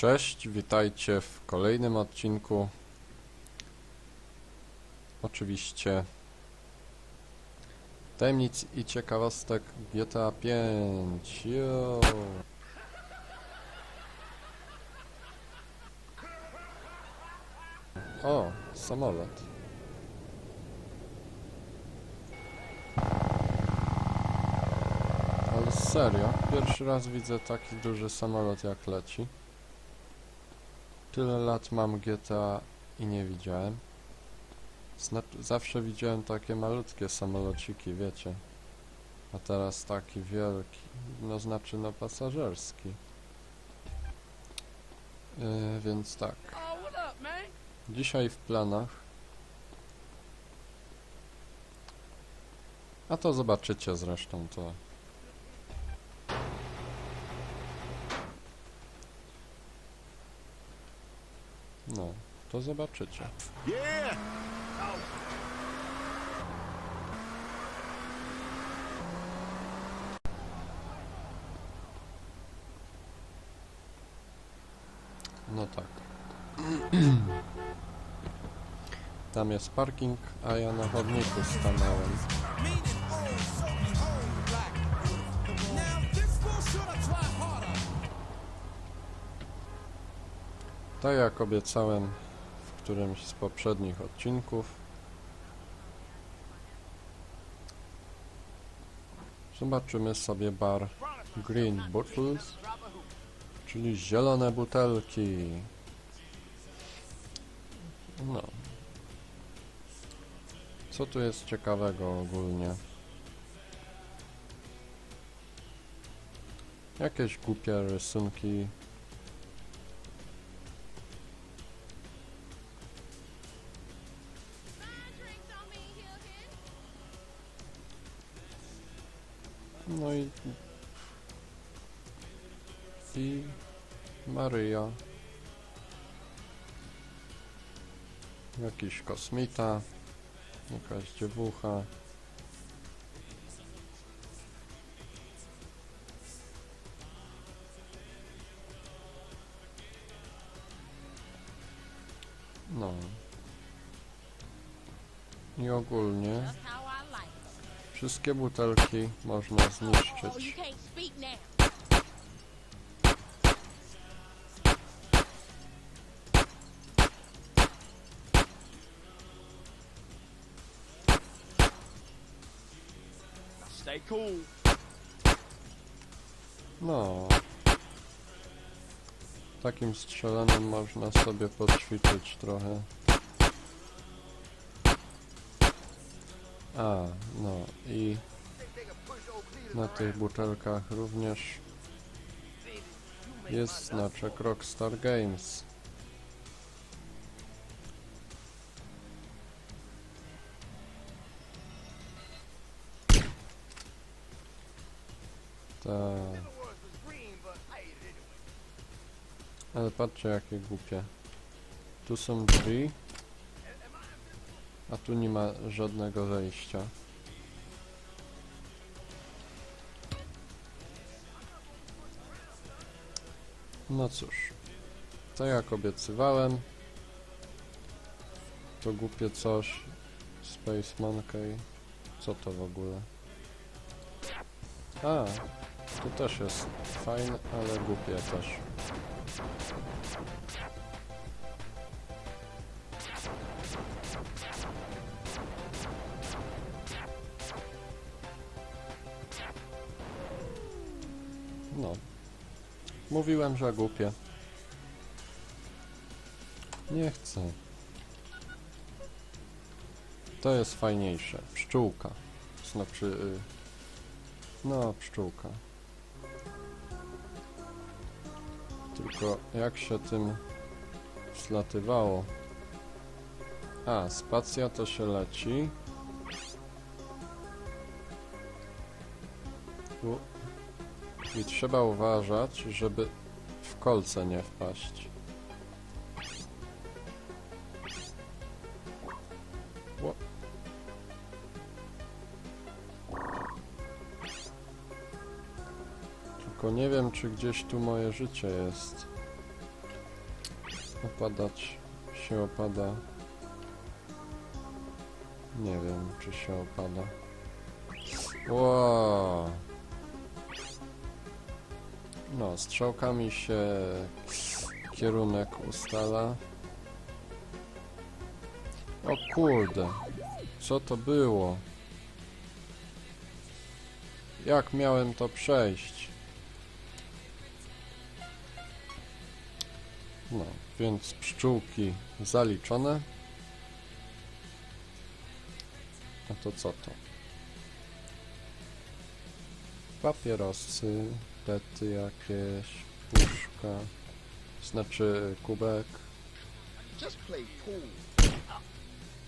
Cześć, witajcie w kolejnym odcinku. Oczywiście tajemnic i ciekawostek GTA 5. Yo. O, samolot. Ale serio, pierwszy raz widzę taki duży samolot jak leci. Tyle lat mam GTA i nie widziałem. Zna zawsze widziałem takie malutkie samolociki, wiecie. A teraz taki wielki, no znaczy no pasażerski. Yy, więc tak, Oh, dzisiaj w planach. A to zobaczycie zresztą to. No, to zobaczycie. No tak. Tam jest parking, a ja na chodniku stanąłem. Tak jak obiecałem w którymś z poprzednich odcinków. Zobaczymy sobie bar Green Bottles, czyli zielone butelki. No. Co tu jest ciekawego ogólnie? Jakieś głupie rysunki. I... Maryja. Jakiś kosmita. Jakaś dziewucha. No. I ogólnie wszystkie butelki można Oh, zniszczyć. cool. No. Takim strzelaniem można sobie poćwiczyć trochę. A, no i na tych butelkach również jest znaczek Rockstar Games. Tak. Ale patrzcie jakie głupie. Tu są drzwi. A tu nie ma żadnego wejścia. No cóż. To jak obiecywałem. To głupie coś. Space Monkey. Co to w ogóle? A, tu też jest fajne, ale głupie też. No. Mówiłem, że głupie. Nie chcę. To jest fajniejsze. Pszczółka. Znaczy... No, pszczółka. Tylko jak się tym zlatywało? A, spacja to się leci. U. I trzeba uważać, żeby w kolce nie wpaść. Tylko nie wiem, czy gdzieś tu moje życie jest. Opadać się opada. Nie wiem, czy się opada. Wow. No, strzałkami się kierunek ustala. O kurde, co to było? Jak miałem to przejść? No, więc pszczółki zaliczone. A to co to? Papierosy, jakieś, puszka, znaczy kubek.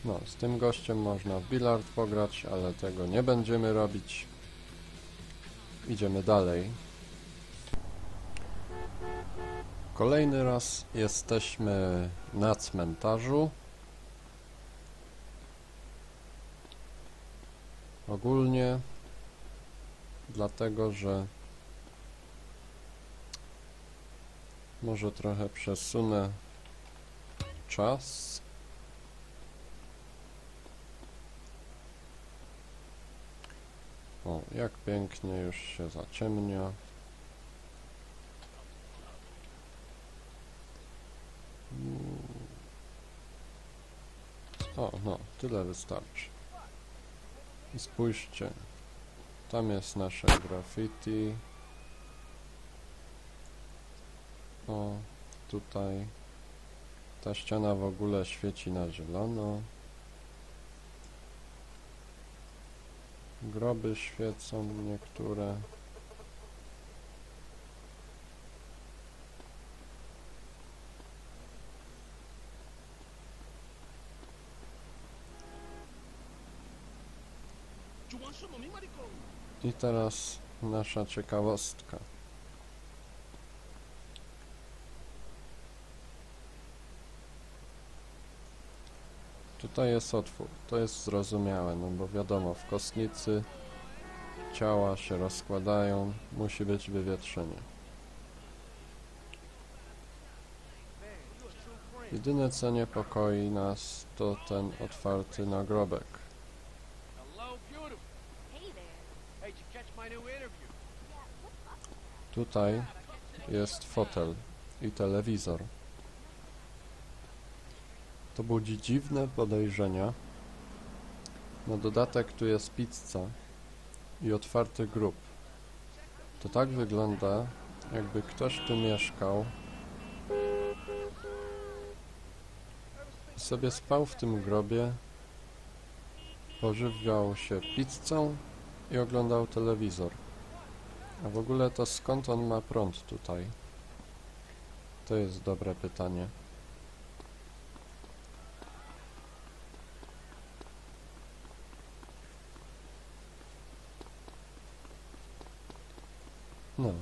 No, z tym gościem można w bilard pograć, ale tego nie będziemy robić. Idziemy dalej. Kolejny raz jesteśmy na cmentarzu. Ogólnie dlatego, że może trochę przesunę czas. O, jak pięknie już się zaciemnia. O, no, tyle wystarczy. I spójrzcie, tam jest nasze graffiti. Tutaj ta ściana w ogóle świeci na zielono. Groby świecą niektóre. I teraz nasza ciekawostka. Tutaj jest otwór. To jest zrozumiałe, no bo wiadomo, w kostnicy ciała się rozkładają, musi być wywietrzenie. Jedyne co niepokoi nas to ten otwarty nagrobek. Tutaj jest fotel i telewizor. To budzi dziwne podejrzenia. Na dodatek tu jest pizza i otwarty grób. To tak wygląda, jakby ktoś tu mieszkał i sobie spał w tym grobie, pożywiał się pizzą i oglądał telewizor. A w ogóle to skąd on ma prąd tutaj? To jest dobre pytanie. No,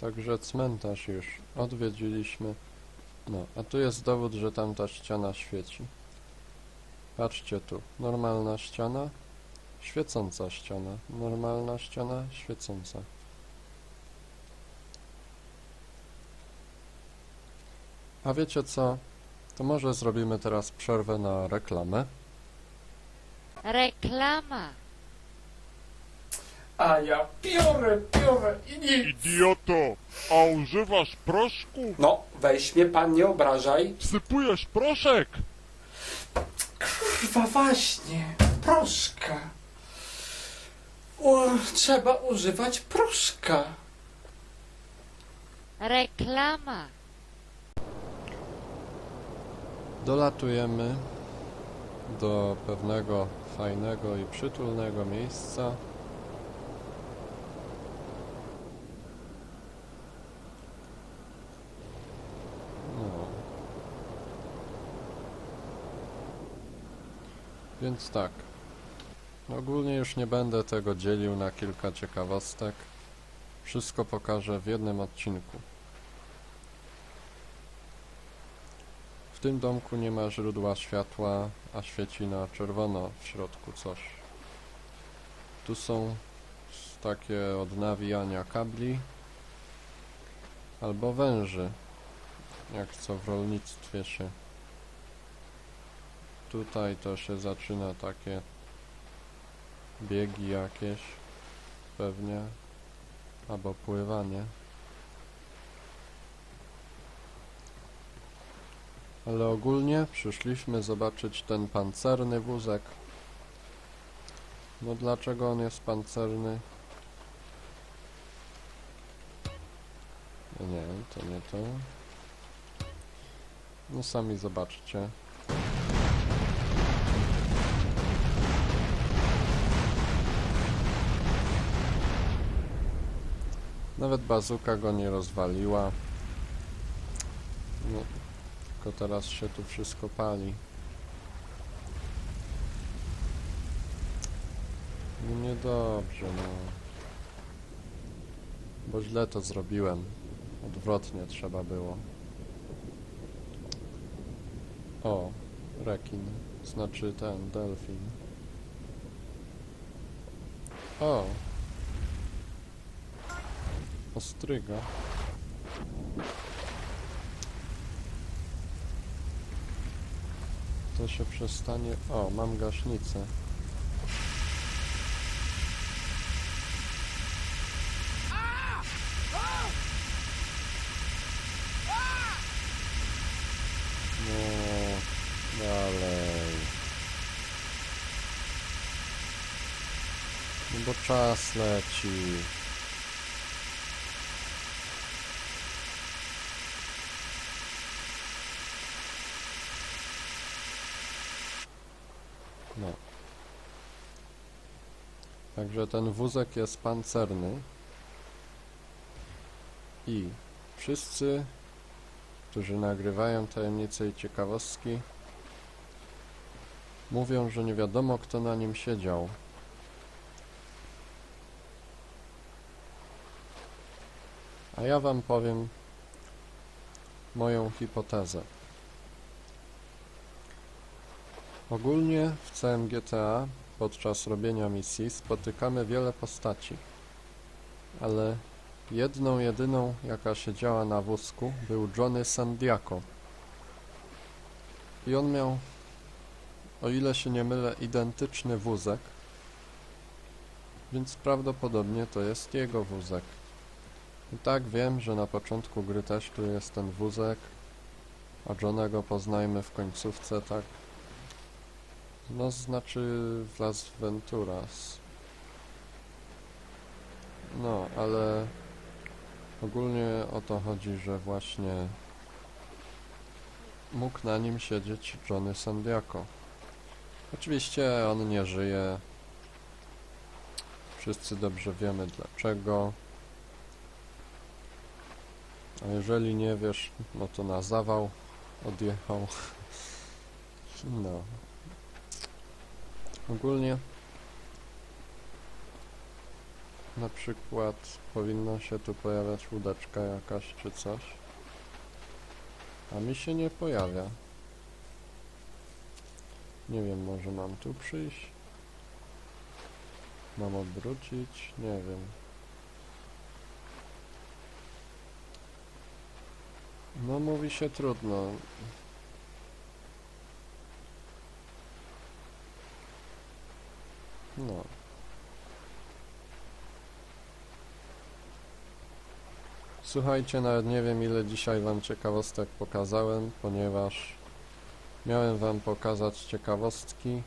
także cmentarz już odwiedziliśmy. No, a tu jest dowód, że tam ta ściana świeci. Patrzcie tu, normalna ściana, świecąca ściana, normalna ściana, świecąca. A wiecie co? To może zrobimy teraz przerwę na reklamę. Reklama. A ja piorę, piorę i nic. Idioto, a używasz proszku? No, weź mnie pan, nie obrażaj. Wsypujesz proszek? Kurwa, właśnie, proszka. U, trzeba używać proszka. Reklama. Dolatujemy do pewnego fajnego i przytulnego miejsca. Więc tak. Ogólnie już nie będę tego dzielił na kilka ciekawostek. Wszystko pokażę w jednym odcinku. W tym domku nie ma źródła światła, a świeci na czerwono w środku coś. Tu są takie od nawijania kabli albo węży. jak co w rolnictwie się. Tutaj to się zaczyna takie biegi jakieś, pewnie, albo pływanie. Ale ogólnie przyszliśmy zobaczyć ten pancerny wózek. No dlaczego on jest pancerny? Nie, to nie to. No sami zobaczcie. Nawet bazuka go nie rozwaliła. No, tylko teraz się tu wszystko pali. No niedobrze, no. Bo źle to zrobiłem. Odwrotnie trzeba było. O, rekin. Znaczy ten, delfin. O! Ostryga. To się przestanie... O, mam gaśnicę. No, dalej. No bo czas leci. No. Także ten wózek jest pancerny. I wszyscy którzy nagrywają tajemnice i ciekawostki, mówią, że nie wiadomo kto na nim siedział. A ja wam powiem moją hipotezę. Ogólnie w całym GTA podczas robienia misji spotykamy wiele postaci, ale Jedną jedyną, jaka siedziała na wózku, był Johnny Sandiako. I on miał, o ile się nie mylę, identyczny wózek, więc prawdopodobnie to jest jego wózek. I tak wiem, że na początku gry też tu jest ten wózek, a Johnego poznajmy w końcówce, tak? No, znaczy Las Venturas. No, ale Ogólnie o to chodzi, że właśnie mógł na nim siedzieć Johnny Sandiako. Oczywiście on nie żyje. Wszyscy dobrze wiemy dlaczego. A jeżeli nie wiesz, no to na zawał odjechał. No. Ogólnie na przykład powinna się tu pojawiać łódeczka jakaś czy coś. A mi się nie pojawia. Nie wiem, może mam tu przyjść? Mam odwrócić? Nie wiem. No mówi się trudno. No. Słuchajcie, nawet nie wiem ile dzisiaj wam ciekawostek pokazałem, ponieważ miałem wam pokazać ciekawostki,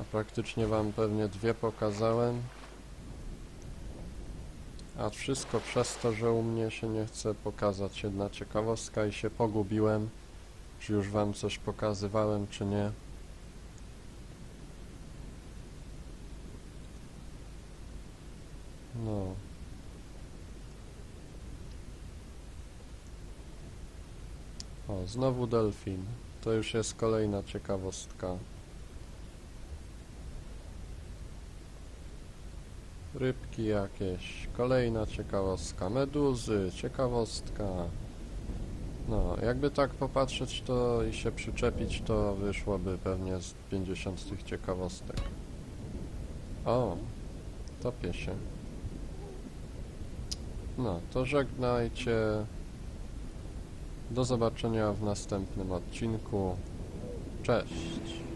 a praktycznie wam pewnie dwie pokazałem. A wszystko przez to, że u mnie się nie chce pokazać jedna ciekawostka i się pogubiłem, czy już wam coś pokazywałem, czy nie. No. O, znowu delfin. To już jest kolejna ciekawostka. Rybki jakieś. Kolejna ciekawostka. Meduzy. Ciekawostka. No, jakby tak popatrzeć to i się przyczepić, to wyszłoby pewnie z 50 tych ciekawostek. O, topię się. No, to żegnajcie. Do zobaczenia w następnym odcinku. Cześć.